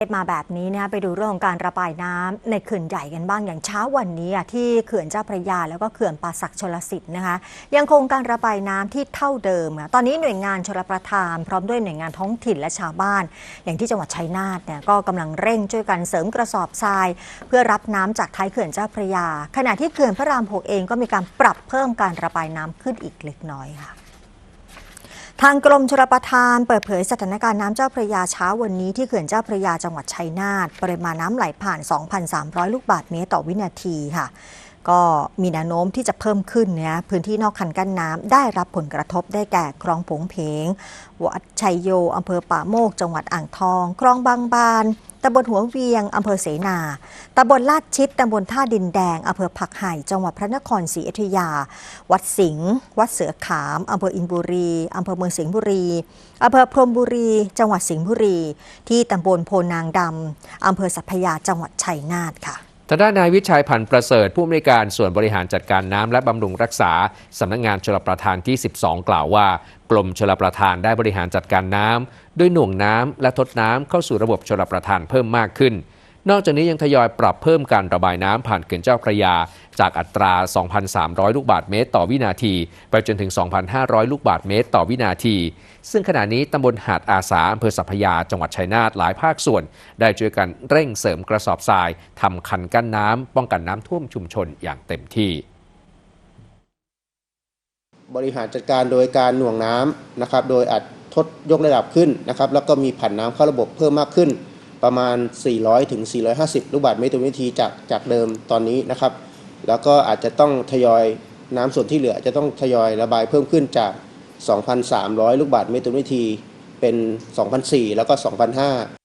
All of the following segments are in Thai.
มาแบบนี้นะไปดูเรื่องของการระบายน้ำในเขื่อนใหญ่กันบ้างอย่างเช้าวันนี้ที่เขื่อนเจ้าพระยาแล้วก็เขื่อนป่าสักชลสิทธิ์นะคะ ยังคงการระบายน้ำที่เท่าเดิมอะตอนนี้หน่วยงานชลประทานพร้อมด้วยหน่วยงานท้องถิ่นและชาวบ้าน อย่างที่จังหวัดชัยนาทเนี่ยก็กำลังเร่งช่วยกันเสริมกระสอบทราย เพื่อรับน้ำจากท้ายเขื่อนเจ้าพระยา ขณะที่เขื่อนพระรามหกเองก็มีการปรับเพิ่มการระบายน้ำขึ้นอีกเล็กน้อยค่ะ ทางกรมชลประทานเปิดเผยสถานการณ์น้ำเจ้าพระยาเช้าวันนี้ที่เขื่อนเจ้าพระยาจังหวัดชัยนาทปริมาณน้ำไหลผ่าน 2,300 ลูกบาศก์เมตรต่อวินาทีค่ะ ก็มีแนวโน้มที่จะเพิ่มขึ้นเนี่ยพื้นที่นอกคันกั้นน้ำได้รับผลกระทบได้แก่คลองผงเพง วัดชัยโยอำเภอป่าโมก จังหวัดอ่างทอง คลองบางบาน ตำบลหัวเวียงอำเภอเสนา ตำบลลาดชิด ตำบลท่าดินแดง อำเภอผักไห่ จังหวัดพระนครศรีอยุธยา วัดสิงห์ วัดเสือขาม อำเภออินบุรี อำเภอเมืองสิงห์บุรี อำเภอพรมบุรี จังหวัดสิงห์บุรี ที่ตำบลโพนางดำ อำเภอสัพพยา จังหวัดชัยนาทค่ะ ทางด้านนายวิชัยพันธ์ประเสริฐผู้อำนวยการส่วนบริหารจัดการน้ำและบำรุงรักษา สำนักงงานชลประทานที่ 12 กล่าวว่ากรมชลประทานได้บริหารจัดการน้ำด้วยหน่วงน้ำและทดน้ำเข้าสู่ระบบชลประทานเพิ่มมากขึ้น นอกจากนี้ยังทยอยปรับเพิ่มการระบายน้ำผ่านเขื่อนเจ้าพระยา จากอัตรา 2,300 ลูกบาศก์เมตร ต่อวินาที ไปจนถึง 2,500 ลูกบาศก์เมตร ต่อวินาที ซึ่งขณะนี้ตำบลหาดอาสาอำเภอสัพพยาจังหวัดชัยนาทหลายภาคส่วน ได้ช่วยกันเร่งเสริมกระสอบทรายทำคันกั้นน้ำป้องกันน้ำท่วมชุมชนอย่างเต็มที่บริหารจัดการโดยการหน่วงน้ำนะครับ โดยอัดทดยกระดับขึ้นนะครับ แล้วก็มีผันน้ำเข้าระบบเพิ่มมากขึ้น ประมาณ 400ถึง450 ลูกบาทเมตรต่อวินาทีจากจากเดิมตอนนี้นะครับ แล้วก็อาจจะต้องทยอยน้ำส่วนที่เหลือจะต้องทยอยระบายเพิ่มขึ้นจาก 2,300 ลูกบาทเมตรต่อวินาทีเป็น 2,400 แล้วก็ 2,500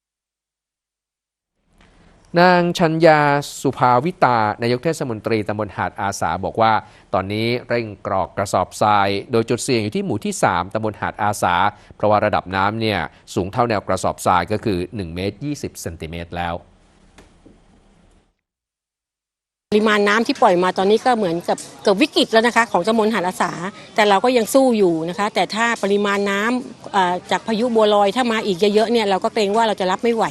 นางชัญญาสุภาวิตา นายกเทศมนตรีตำบลหาดอาสาบอกว่า ตอนนี้เร่งกรอกกระสอบทราย โดยจุดเสี่ยงอยู่ที่หมู่ที่ 3ตำบลหาดอาสา เพราะว่าระดับน้ำเนี่ยสูงเท่าแนวกระสอบทรายก็คือ 1 เมตร 20 เซนติเมตรแล้ว ปริมาณน้ำที่ปล่อยมาตอนนี้ก็เหมือนกับเกือบวิกฤตแล้วนะคะ ของตำบลหาดอาสา แต่เราก็ยังสู้อยู่นะคะ แต่ถ้าปริมาณน้ำอ่าจากพายุบัวลอยถ้ามาอีกเยอะๆเนี่ยเราก็เกรงว่าเราจะรับไม่ไหว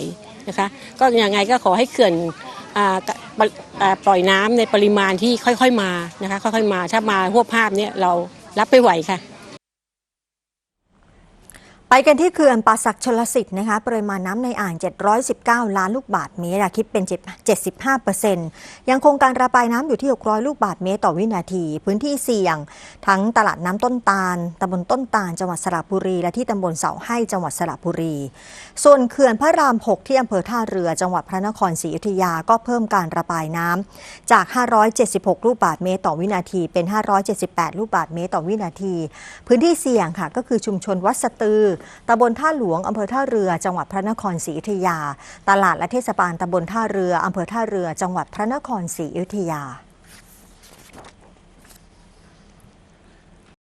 นะคะ ก็ยังไงก็ขอให้เขื่อนปล่อยน้ำในปริมาณที่ค่อย ๆ มานะคะ ค่อยๆมาถ้ามาพวกภาพเนี่ยเรารับไปไหวค่ะ ไปกันที่เขื่อนป่าสักชลสิทธิ์นะคะปริมาณน้ำในอ่าง 719 ล้านลูกบาศก์เมตรคิดเป็น 75%ยังคงการระบายน้ำอยู่ที่ 600 ลูกบาศก์เมตรต่อวินาที พื้นที่เสี่ยง ทั้งตลาดน้ำต้นตาลตำบลต้นตาลจังหวัดสระบุรี และที่ตำบลเสาให้จังหวัดสระบุรี ส่วนเขื่อนพระราม 6 ที่อำเภอท่าเรือจังหวัดพระนครศรีอยุธยาก็เพิ่มการระบายน้ำจาก 576 ลูกบาศก์เมตรต่อวินาที เป็น 578 ลูกบาศก์เมตรต่อวินาที พื้นที่เสี่ยงค่ะก็คือชุมชนวัดสตือตำบลท่าหลวงอำเภอท่าเรือ จังหวัดพระนครศรีอยุธยา ตลาดและเทศบาลตำบลท่าเรืออำเภอท่าเรือ จังหวัดพระนครศรีอยุธยา